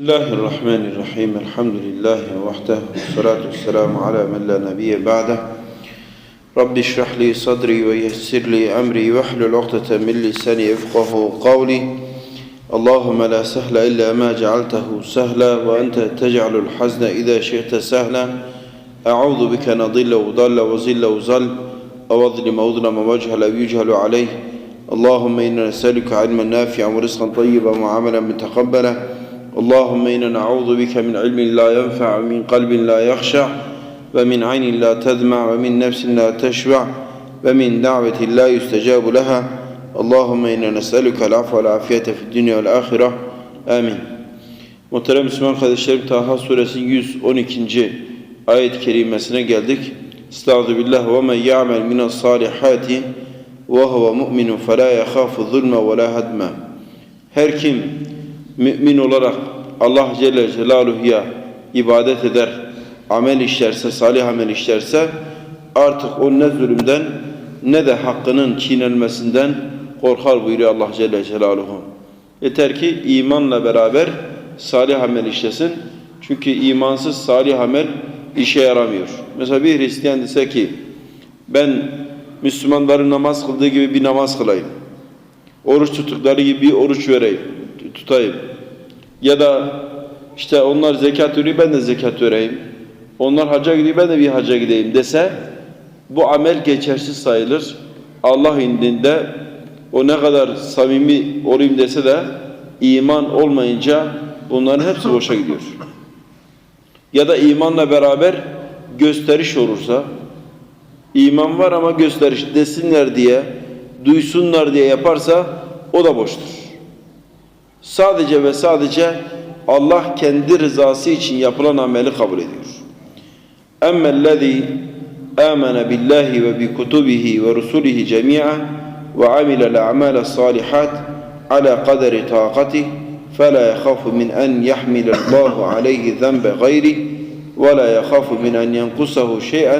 الله الرحمن الرحيم الحمد لله وحده والصلاة والسلام على من لا نبي بعده رب اشرح لي صدري ويسر لي أمري واحلل عقدة من لساني يفقه قولي اللهم لا سهل إلا ما جعلته سهلا وأنت تجعل الحزن إذا شئت سهلا أعوذ بك نضل وضل وزل وزل أو أظلم وأظلم واجهل أو يجهل عليه اللهم إنا نسألك علما نافعا ورزقا طيبا وعملا متقبلا اللهم إنا نعوذ بك من علم لا ينفع ومن قلب لا يخشع ومن عين لا تدمع ومن نفس لا تشبع ومن دعوة لا يستجاب لها اللهم إنا نسألك العفو والعافية في الدنيا والآخرة آمين Muhterem Müslüman kardeşlerim Taha suresi 112. ayet-i kerimesine geldik. Estağfirullah billah ve men ya'mel minas salihati ve huve mu'minun fe la yakhafu zulme ve la hadma. Her kim mümin olarak Allah Celle Celaluhu'ya ibadet eder, amel işlerse, salih amel işlerse artık o ne zulümden ne de hakkının çiğnenmesinden korkar buyuruyor Allah Celle Celaluhu. Yeter ki imanla beraber salih amel işlesin. Çünkü imansız salih amel işe yaramıyor. Mesela bir Hristiyan dese ki ben Müslümanların namaz kıldığı gibi bir namaz kılayım. Oruç tuttukları gibi bir oruç vereyim, tutayım. Ya da işte onlar zekat veriyor ben de zekat vereyim. Onlar hacca gidiyor ben de bir hacca gideyim dese bu amel geçersiz sayılır. Allah indinde o ne kadar samimi olayım dese de iman olmayınca bunların hepsi boşa gidiyor. Ya da imanla beraber gösteriş olursa iman var ama gösteriş desinler diye duysunlar diye yaparsa o da boştur. Sadece ve sadece Allah kendi rızası için yapılan ameli kabul ediyor. Emmellezî آمن بالله وبكتبه ورسله جميعا وعمل الأعمال الصالحات على قدر طاقته فلا يخاف من أن يحمل الله عليه ذنب غيره ولا يخاف من أن ينقصه شيئا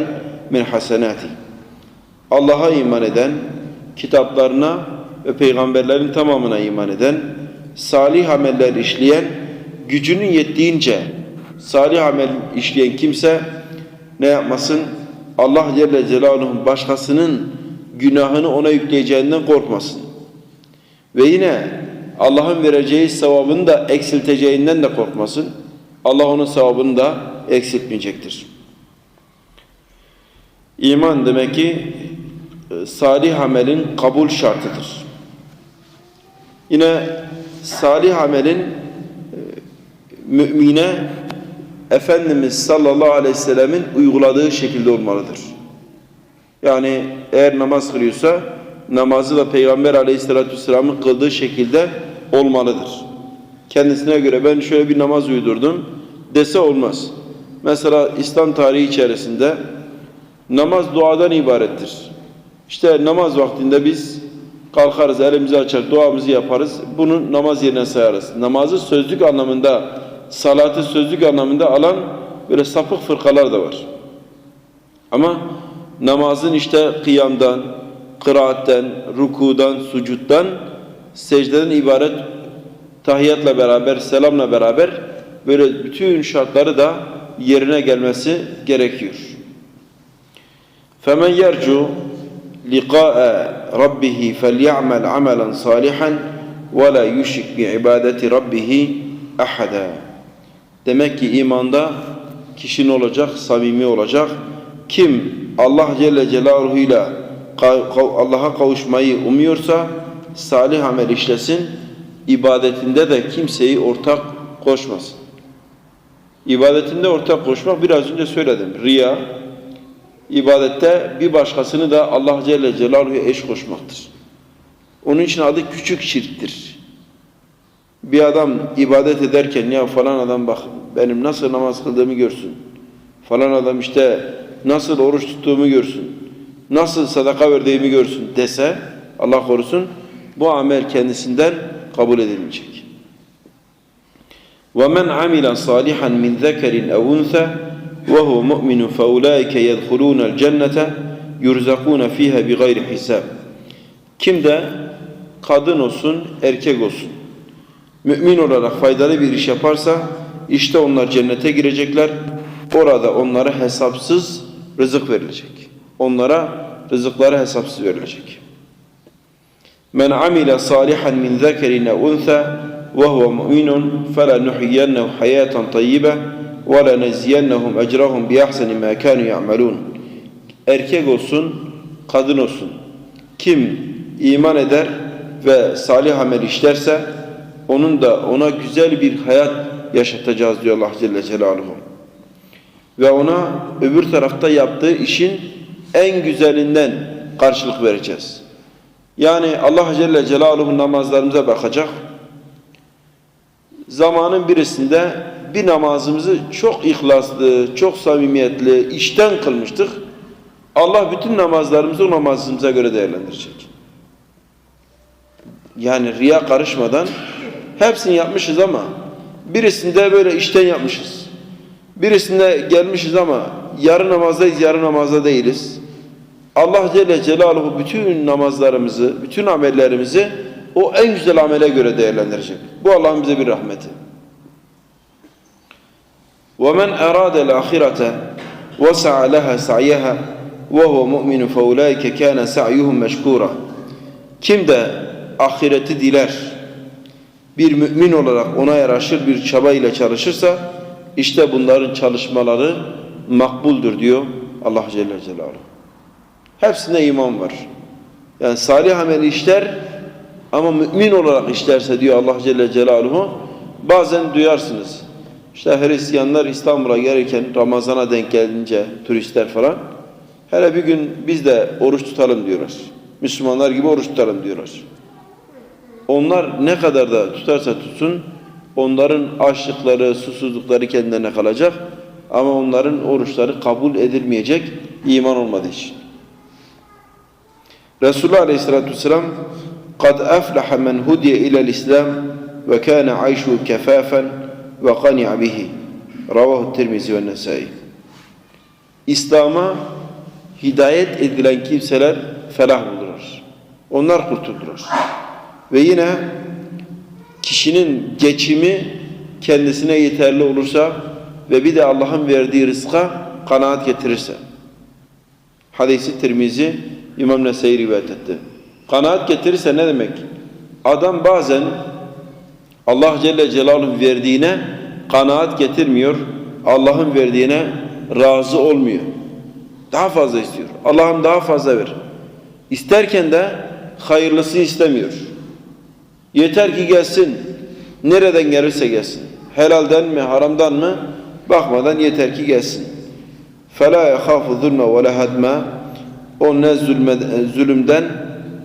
من حسناته Allah'a iman eden, kitaplarına ve peygamberlerin tamamına iman eden, salih ameller işleyen, gücünün yettiğince salih amel işleyen kimse ne yapmasın? Allah Celle Celaluhu'nun başkasının günahını ona yükleyeceğinden korkmasın. Ve yine Allah'ın vereceği sevabını da eksilteceğinden de korkmasın. Allah onun sevabını da eksiltmeyecektir. İman demek ki salih amelin kabul şartıdır. Yine salih amelin mümine Efendimiz sallallahu aleyhi ve sellemin uyguladığı şekilde olmalıdır. Yani eğer namaz kılıyorsa namazı da Peygamber aleyhissalatü vesselamın kıldığı şekilde olmalıdır. Kendisine göre ben şöyle bir namaz uydurdum dese olmaz. Mesela İslam tarihi içerisinde namaz duadan ibarettir. İşte namaz vaktinde biz kalkarız, elimizi açar, duamızı yaparız. Bunu namaz yerine sayarız. Namazı sözlük anlamında salatı sözlük anlamında alan böyle sapık fırkalar da var. Ama namazın işte kıyamdan, kıraatten, rukudan, sucuttan, secdeden ibaret tahiyyatla beraber, selamla beraber böyle bütün şartları da yerine gelmesi gerekiyor. فَمَنْ يَرْجُوا لِقَاءَ رَبِّهِ فَلْيَعْمَلْ عَمَلًا صَالِحًا وَلَا يُشْرِكْ بِعِبَادَةِ رَبِّهِ أَحَدًا Demek ki imanda kişi ne olacak? Samimi olacak. Kim Allah Celle Celaluhu ile Allah'a kavuşmayı umuyorsa salih amel işlesin. ibadetinde de kimseyi ortak koşmasın. İbadetinde ortak koşmak biraz önce söyledim. Riya, ibadette bir başkasını da Allah Celle Celaluhu'ya eş koşmaktır. Onun için adı küçük şirktir. Bir adam ibadet ederken ya falan adam bak benim nasıl namaz kıldığımı görsün. Falan adam işte nasıl oruç tuttuğumu görsün. Nasıl sadaka verdiğimi görsün dese Allah korusun bu amel kendisinden kabul edilmeyecek. وَمَنْ عَمِلَ صَالِحًا مِنْ ذَكَرٍ اَوْ اُنْثَى وَهُوَ مُؤْمِنٌ فَاُولَٰئِكَ يَدْخُلُونَ الْجَنَّةَ يُرْزَقُونَ ف۪يهَا بِغَيْرِ حِسَابٍ Kim de kadın olsun, erkek olsun. mümin olarak faydalı bir iş yaparsa işte onlar cennete girecekler. Orada onlara hesapsız rızık verilecek. Onlara rızıkları hesapsız verilecek. Men amile salihan min zekerin ev unsa ve huve mu'minun felenuhyiyennehu hayaten tayyibe ecrahum bi ahseni ma kanu ya'malun. Erkek olsun, kadın olsun. Kim iman eder ve salih amel işlerse onun da ona güzel bir hayat yaşatacağız diyor Allah Celle Celaluhu. Ve ona öbür tarafta yaptığı işin en güzelinden karşılık vereceğiz. Yani Allah Celle Celaluhu namazlarımıza bakacak. Zamanın birisinde bir namazımızı çok ihlaslı, çok samimiyetli, işten kılmıştık. Allah bütün namazlarımızı o namazımıza göre değerlendirecek. Yani riya karışmadan hepsini yapmışız ama birisinde böyle işten yapmışız. Birisinde gelmişiz ama yarı namazdayız, yarı namazda değiliz. Allah Celle Celaluhu bütün namazlarımızı, bütün amellerimizi o en güzel amele göre değerlendirecek. Bu Allah'ın bize bir rahmeti. وَمَنْ أَرَادَ الْآخِرَةَ وَسَعَ لَهَا سَعْيَهَا وَهُوَ مُؤْمِنٌ فَاُولَٰئِكَ كَانَ سَعْيُهُمْ مَشْكُورًا Kim de ahireti diler, bir mümin olarak ona yaraşır bir çaba ile çalışırsa, işte bunların çalışmaları makbuldur diyor Allah Celle Celaluhu. Hepsinde iman var. Yani salih amel işler ama mümin olarak işlerse diyor Allah Celle Celaluhu bazen duyarsınız. İşte Hristiyanlar İstanbul'a gelirken Ramazan'a denk gelince turistler falan hele bir gün biz de oruç tutalım diyorlar. Müslümanlar gibi oruç tutalım diyorlar. Onlar ne kadar da tutarsa tutsun onların açlıkları, susuzlukları kendilerine kalacak ama onların oruçları kabul edilmeyecek iman olmadığı için. Resulullah Aleyhisselatü Vesselam قَدْ أَفْلَحَ مَنْ هُدِيَ إِلَى الْإِسْلَامِ وَكَانَ عَيْشُهُ كَفَافًا ve kani'a bihi. Ravahu Tirmizi ve Nesai. İslam'a hidayet edilen kimseler felah bulurlar. Onlar kurtulurlar. Ve yine kişinin geçimi kendisine yeterli olursa ve bir de Allah'ın verdiği rızka kanaat getirirse. Hadisi Tirmizi İmam Nesai rivayet etti. Kanaat getirirse ne demek? Adam bazen Allah Celle Celaluhu verdiğine kanaat getirmiyor. Allah'ın verdiğine razı olmuyor. Daha fazla istiyor. Allah'ım daha fazla ver. İsterken de hayırlısı istemiyor. Yeter ki gelsin. Nereden gelirse gelsin. Helalden mi, haramdan mı? Bakmadan yeter ki gelsin. فَلَا يَخَافُ ظُلْمَ وَلَا هَدْمَ O ne zulme, zulümden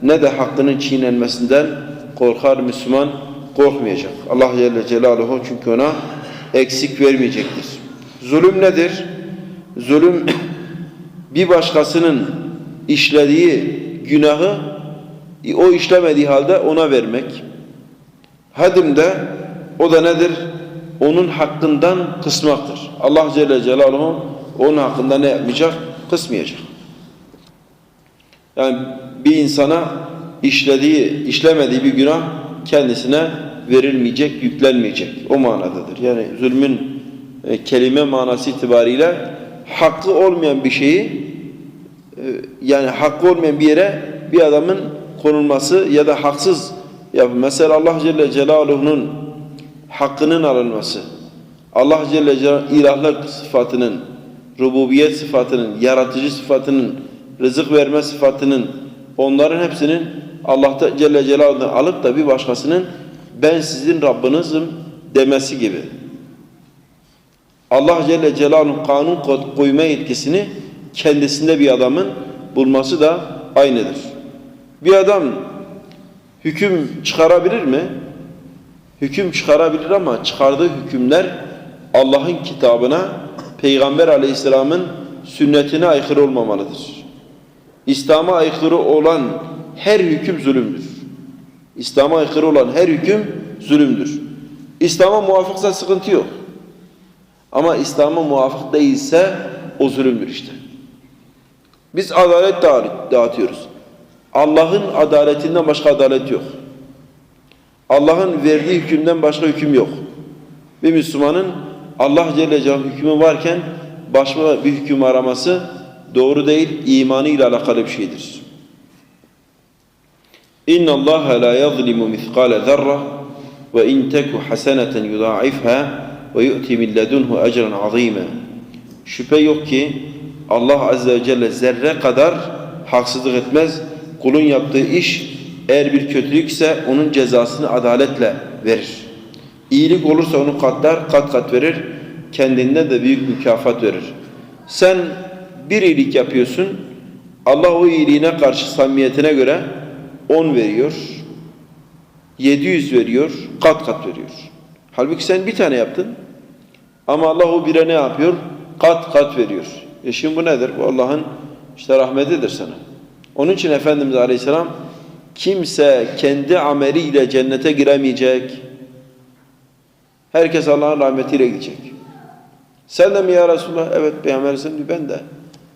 ne de hakkının çiğnenmesinden korkar Müslüman korkmayacak. Allah Celle Celaluhu çünkü ona eksik vermeyecektir. Zulüm nedir? Zulüm bir başkasının işlediği günahı o işlemediği halde ona vermek. Hadim de o da nedir? Onun hakkından kısmaktır. Allah Celle Celaluhu onun hakkında ne yapmayacak? Kısmayacak. Yani bir insana işlediği, işlemediği bir günah kendisine verilmeyecek, yüklenmeyecek. O manadadır. Yani zulmün e, kelime manası itibariyle hakkı olmayan bir şeyi e, yani hakkı olmayan bir yere bir adamın konulması ya da haksız ya mesela Allah Celle Celaluhu'nun hakkının alınması Allah Celle Celaluhu ilahlık sıfatının rububiyet sıfatının, yaratıcı sıfatının, rızık verme sıfatının onların hepsinin Allah Celle Celaluhu'dan alıp da bir başkasının ben sizin Rabbinizim demesi gibi. Allah Celle Celaluhu kanun koyma yetkisini kendisinde bir adamın bulması da aynıdır. Bir adam hüküm çıkarabilir mi? Hüküm çıkarabilir ama çıkardığı hükümler Allah'ın kitabına, Peygamber aleyhisselamın sünnetine aykırı olmamalıdır. İslam'a aykırı olan her hüküm zulümdür. İslam'a aykırı olan her hüküm zulümdür. İslam'a muvafıksa sıkıntı yok. Ama İslam'a muvafık değilse o zulümdür işte. Biz adalet dağıtıyoruz. Allah'ın adaletinden başka adalet yok. Allah'ın verdiği hükümden başka hüküm yok. Bir Müslümanın Allah Celle Celaluhu hükmü varken başka bir hüküm araması doğru değil, imanı ile alakalı bir şeydir. İnna Allah la yazlimu miskale zerre ve in teku haseneten yudâifha ve yu'ti min ledunhu ecren azîme. Şüphe yok ki Allah Azze ve Celle zerre kadar haksızlık etmez. Kulun yaptığı iş eğer bir kötülükse onun cezasını adaletle verir. İyilik olursa onu katlar, kat kat verir. Kendinden de büyük mükafat verir. Sen bir iyilik yapıyorsun. Allah o iyiliğine karşı samimiyetine göre 10 veriyor. 700 veriyor, kat kat veriyor. Halbuki sen bir tane yaptın. Ama Allah o bire ne yapıyor? Kat kat veriyor. E şimdi bu nedir? Bu Allah'ın işte rahmetidir sana. Onun için Efendimiz Aleyhisselam kimse kendi ameliyle cennete giremeyecek. Herkes Allah'ın rahmetiyle gidecek. Sen de mi ya Resulullah? Evet Peygamber'sin ben de.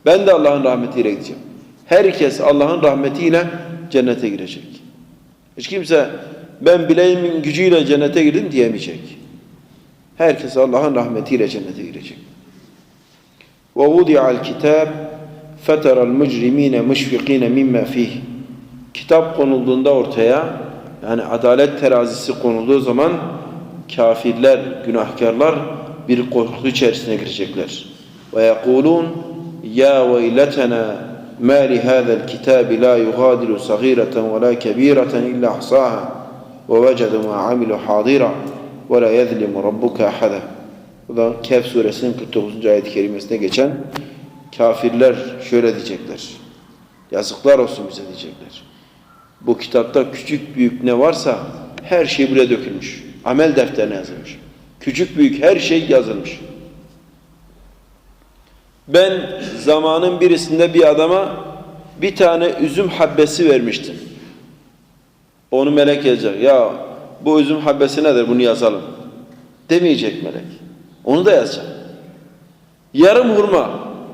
Ben de Allah'ın rahmetiyle gideceğim. Herkes Allah'ın rahmetiyle cennete girecek. Hiç kimse ben bileğimin gücüyle cennete girdim diyemeyecek. Herkes Allah'ın rahmetiyle cennete girecek. Ve vudi'al kitab feteral mujrimine müşfikine mimma. Kitap konulduğunda ortaya yani adalet terazisi konulduğu zaman kafirler, günahkarlar bir korku içerisine girecekler. Ve yekulun ya مَا لِهَذَا الْكِتَابِ لَا يُغَادِرُ صَغِيرَةً وَلَا كَبِيرَةً إِلَّا أَحْصَاهَا وَوَجَدُوا مَا عَمِلُوا حَاضِرًا وَلَا يَذْلِمُ رَبُّكَ أَحَدًا Bu da Kehf suresinin 49. ayet-i kerimesine geçen kafirler şöyle diyecekler. Yazıklar olsun bize diyecekler. Bu kitapta küçük büyük ne varsa her şey buraya dökülmüş. Amel defterine yazılmış. Küçük büyük her şey yazılmış. Ben zamanın birisinde bir adama bir tane üzüm habbesi vermiştim. Onu melek yazacak. Ya bu üzüm habbesi nedir bunu yazalım. Demeyecek melek. Onu da yazacak. Yarım hurma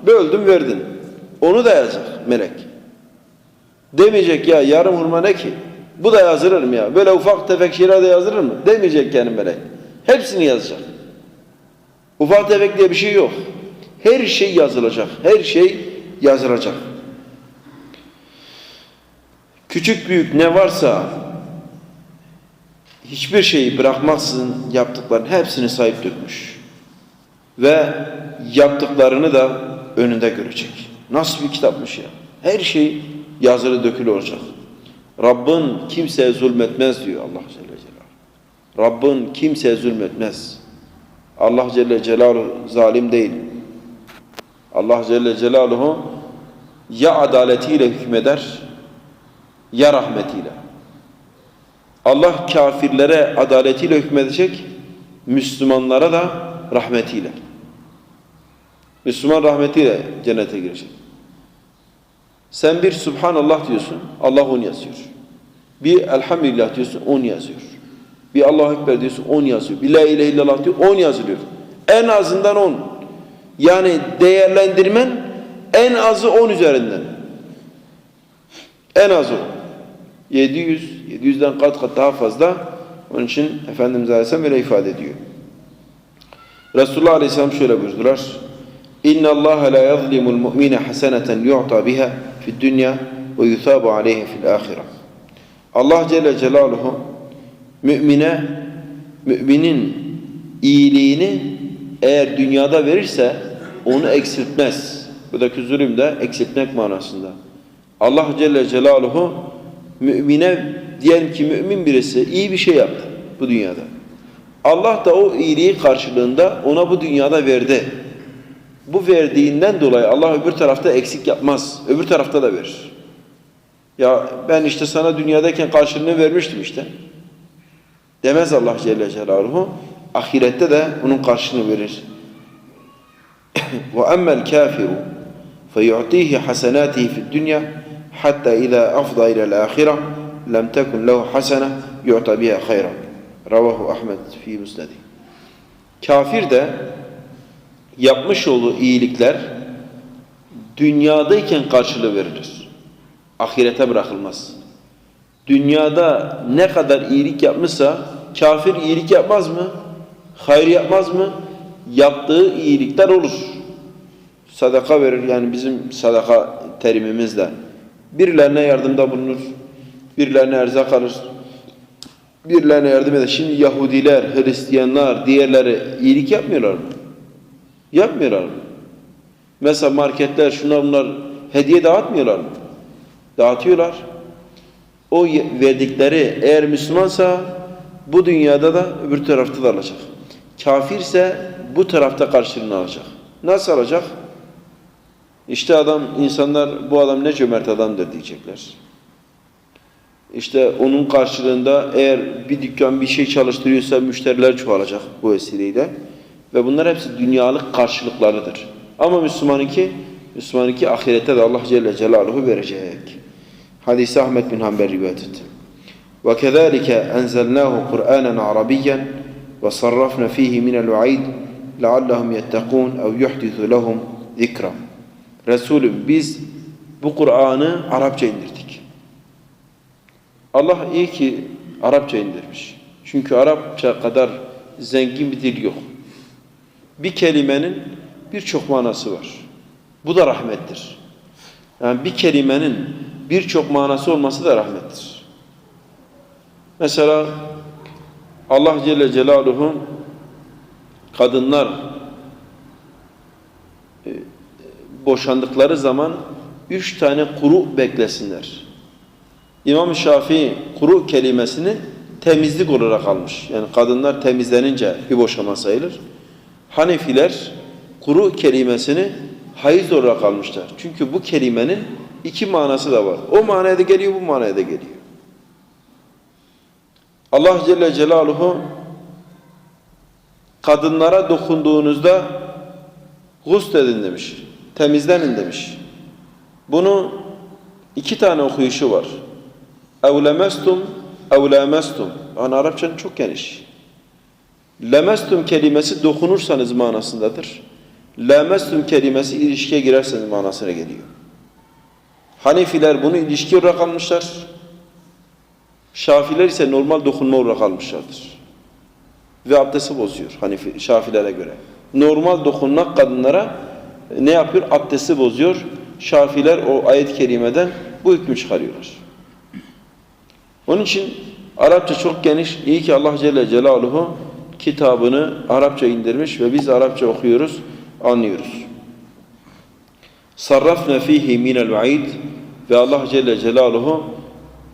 böldüm verdin. Onu da yazacak melek. Demeyecek ya yarım hurma ne ki? Bu da yazılır mı ya? Böyle ufak tefek şeyler de yazılır mı? Demeyecek yani melek. Hepsini yazacak. Ufak tefek diye bir şey yok. Her şey yazılacak. Her şey yazılacak. Küçük büyük ne varsa hiçbir şeyi bırakmaksızın yaptıklarının hepsini sahip dökmüş. Ve yaptıklarını da önünde görecek. Nasıl bir kitapmış ya. Her şey yazılı dökülü olacak. Rabbin kimseye zulmetmez diyor Allah Celle Celaluhu. Rabbin kimseye zulmetmez. Allah Celle Celaluhu zalim değil. Allah Celle Celaluhu ya adaletiyle hükmeder ya rahmetiyle. Allah kafirlere adaletiyle hükmedecek, Müslümanlara da rahmetiyle. Müslüman rahmetiyle cennete girecek. Sen bir Subhanallah diyorsun, Allah on yazıyor. Bir Elhamdülillah diyorsun, on yazıyor. Bir Allahu Ekber diyorsun, on yazıyor. Bir La İlahe illallah diyor, on yazılıyor. En azından on. Yani değerlendirmen en azı on üzerinden. En azı o. 700, 700'den kat kat daha fazla. Onun için Efendimiz Aleyhisselam böyle ifade ediyor. Resulullah Aleyhisselam şöyle buyurdular. İnna Allah la yazlimul mu'mine haseneten yu'ta biha fid dunya ve yusabu aleyhi fil ahire. Allah Celle Celaluhu mümine müminin iyiliğini eğer dünyada verirse onu eksiltmez. Buradaki zulüm de eksiltmek manasında. Allah Celle Celaluhu mümine diyelim ki mümin birisi iyi bir şey yaptı bu dünyada. Allah da o iyiliği karşılığında ona bu dünyada verdi. Bu verdiğinden dolayı Allah öbür tarafta eksik yapmaz. Öbür tarafta da verir. Ya ben işte sana dünyadayken karşılığını vermiştim işte. Demez Allah Celle Celaluhu. Ahirette de bunun karşılığını verir. وَأَمَّا الْكَافِرُ فَيُعْطِيهِ حَسَنَاتِهِ فِي الدُّنْيَا حَتَّى إِذَا أَفْضَى إِلَى الْآخِرَةِ لَمْ تَكُنْ لَهُ حَسَنَةٌ يُعْطَى بِهَا خَيْرًا Ravahu Ahmed fi Musnedi. Kafir de yapmış olduğu iyilikler dünyadayken karşılığı verilir. Ahirete bırakılmaz. dünyada ne kadar iyilik yapmışsa kafir iyilik yapmaz mı? Hayır yapmaz mı? Yaptığı iyilikler olur. Sadaka verir yani bizim sadaka terimimizle. Birilerine yardımda bulunur. Birilerine erzak alır. Birilerine yardım eder. Şimdi Yahudiler, Hristiyanlar, diğerleri iyilik yapmıyorlar mı? Yapmıyorlar mı? Mesela marketler şunlar bunlar hediye dağıtmıyorlar mı? Dağıtıyorlar. O verdikleri eğer Müslümansa bu dünyada da öbür tarafta da alacak. Kafirse bu tarafta karşılığını alacak. Nasıl alacak? İşte adam, insanlar bu adam ne cömert adamdır diyecekler. İşte onun karşılığında eğer bir dükkan bir şey çalıştırıyorsa müşteriler çoğalacak bu vesileyle. Ve bunlar hepsi dünyalık karşılıklarıdır. Ama Müslümanınki, Müslümanınki ahirette de Allah Celle Celaluhu verecek. Hadis Ahmet bin Hanbel rivayet etti. وَكَذَٰلِكَ أَنْزَلْنَاهُ قُرْآنًا عَرَبِيًّا وَصَرَّفْنَا ف۪يهِ مِنَ الْوَعِيدِ لَعَلَّهُمْ يَتَّقُونَ اَوْ يُحْدِثُ لَهُمْ ذِكْرًا Resulüm biz bu Kur'an'ı Arapça indirdik. Allah iyi ki Arapça indirmiş. Çünkü Arapça kadar zengin bir dil yok. Bir kelimenin birçok manası var. Bu da rahmettir. Yani bir kelimenin birçok manası olması da rahmettir. Mesela Allah Celle Celaluhu kadınlar e, boşandıkları zaman üç tane kuru beklesinler. İmam Şafii kuru kelimesini temizlik olarak almış. Yani kadınlar temizlenince bir boşama sayılır. Hanefiler kuru kelimesini hayız olarak almışlar. Çünkü bu kelimenin iki manası da var. O manaya da geliyor, bu manaya da geliyor. Allah Celle Celaluhu kadınlara dokunduğunuzda gusl edin demiş. Temizlenin demiş. Bunu iki tane okuyuşu var. Evlemestum, evlemestum. Yani Arapçanın çok geniş. Lemestum kelimesi dokunursanız manasındadır. Lemestum kelimesi ilişkiye girerseniz manasına geliyor. Hanefiler bunu ilişki olarak almışlar. Şafiler ise normal dokunma olarak almışlardır. Ve abdesti bozuyor Hanefi, Şafilere göre. Normal dokunmak kadınlara ne yapıyor? Abdesti bozuyor. Şafiler o ayet-i kerimeden bu hükmü çıkarıyorlar. Onun için Arapça çok geniş. İyi ki Allah Celle Celaluhu kitabını Arapça indirmiş ve biz Arapça okuyoruz, anlıyoruz. Sarrafna fihi minel vaid ve Allah Celle Celaluhu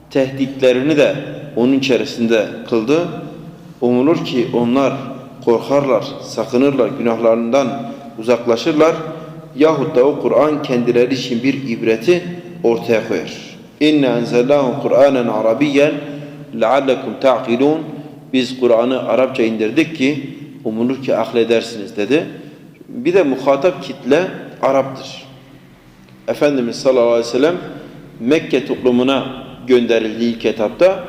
tehditlerini de onun içerisinde kıldı. Umulur ki onlar korkarlar, sakınırlar, günahlarından uzaklaşırlar. Yahut da o Kur'an kendileri için bir ibreti ortaya koyar. İnne enzellahu Kur'anen Arabiyyen leallekum ta'qilun. Biz Kur'an'ı Arapça indirdik ki umulur ki akledersiniz dedi. Bir de muhatap kitle Arap'tır. Efendimiz sallallahu aleyhi ve sellem Mekke toplumuna gönderildiği ilk etapta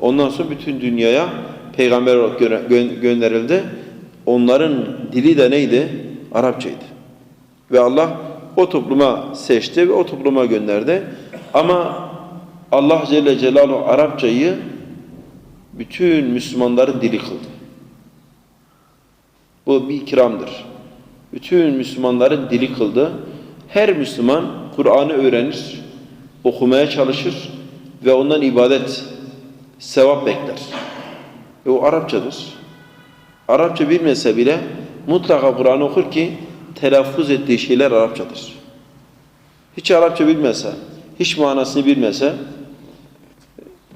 ondan sonra bütün dünyaya peygamber olarak gö- gö- gönderildi. Onların dili de neydi? Arapçaydı. Ve Allah o topluma seçti ve o topluma gönderdi. Ama Allah Celle Celaluhu Arapçayı bütün Müslümanların dili kıldı. Bu bir ikramdır. Bütün Müslümanların dili kıldı. Her Müslüman Kur'an'ı öğrenir, okumaya çalışır ve ondan ibadet, sevap bekler. Ve o Arapçadır. Arapça bilmese bile mutlaka Kur'an okur ki telaffuz ettiği şeyler Arapçadır. Hiç Arapça bilmese, hiç manasını bilmese,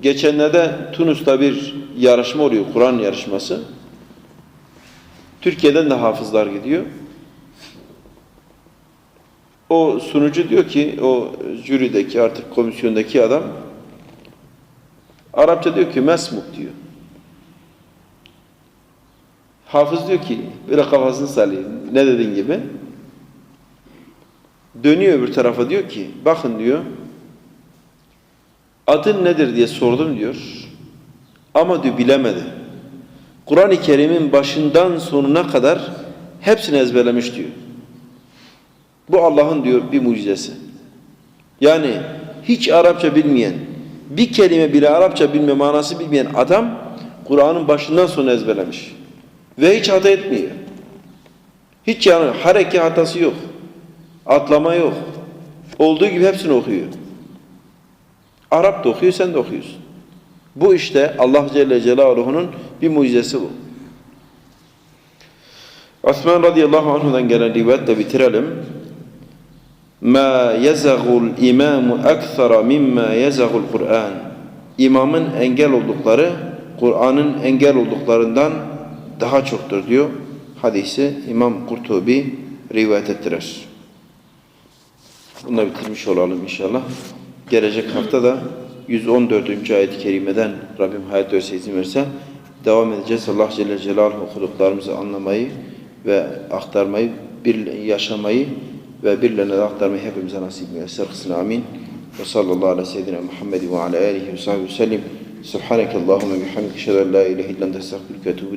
geçenlerde Tunus'ta bir yarışma oluyor, Kur'an yarışması. Türkiye'den de hafızlar gidiyor. O sunucu diyor ki, o jürideki artık komisyondaki adam, Arapça diyor ki mesmuk diyor. Hafız diyor ki, böyle kafasını sallıyor, ne dediğin gibi. Dönüyor öbür tarafa diyor ki, bakın diyor, adın nedir diye sordum diyor. Ama diyor bilemedi. Kur'an-ı Kerim'in başından sonuna kadar hepsini ezberlemiş diyor. Bu Allah'ın diyor bir mucizesi. Yani hiç Arapça bilmeyen, Bir kelime bile Arapça bilme manası bilmeyen adam Kur'an'ın başından sona ezberlemiş. Ve hiç hata etmiyor. Hiç yani hareke hatası yok. Atlama yok. Olduğu gibi hepsini okuyor. Arap da okuyor, sen de okuyorsun. Bu işte Allah Celle Celaluhu'nun bir mucizesi bu. Osman radıyallahu anhu'dan gelen rivayetle bitirelim. Ma yazagul imamu akthara mimma yazagul Kur'an. İmamın engel oldukları Kur'an'ın engel olduklarından daha çoktur diyor. Hadisi İmam Kurtubi rivayet ettirir. Bunu bitirmiş olalım inşallah. Gelecek hafta da 114. ayet-i kerimeden Rabbim hayat verse izin verirse devam edeceğiz. Allah Celle Celaluhu okuduklarımızı anlamayı ve aktarmayı, bir yaşamayı ve birilerine de aktarmayı hepimize nasip eylesin. Amin. Ve sallallahu aleyhi ve seyyidina Muhammed ve ala alihi ve sahbihi ve sellim. Subhaneke Allahümme en la ilahe illan testağfirüke ve etûbü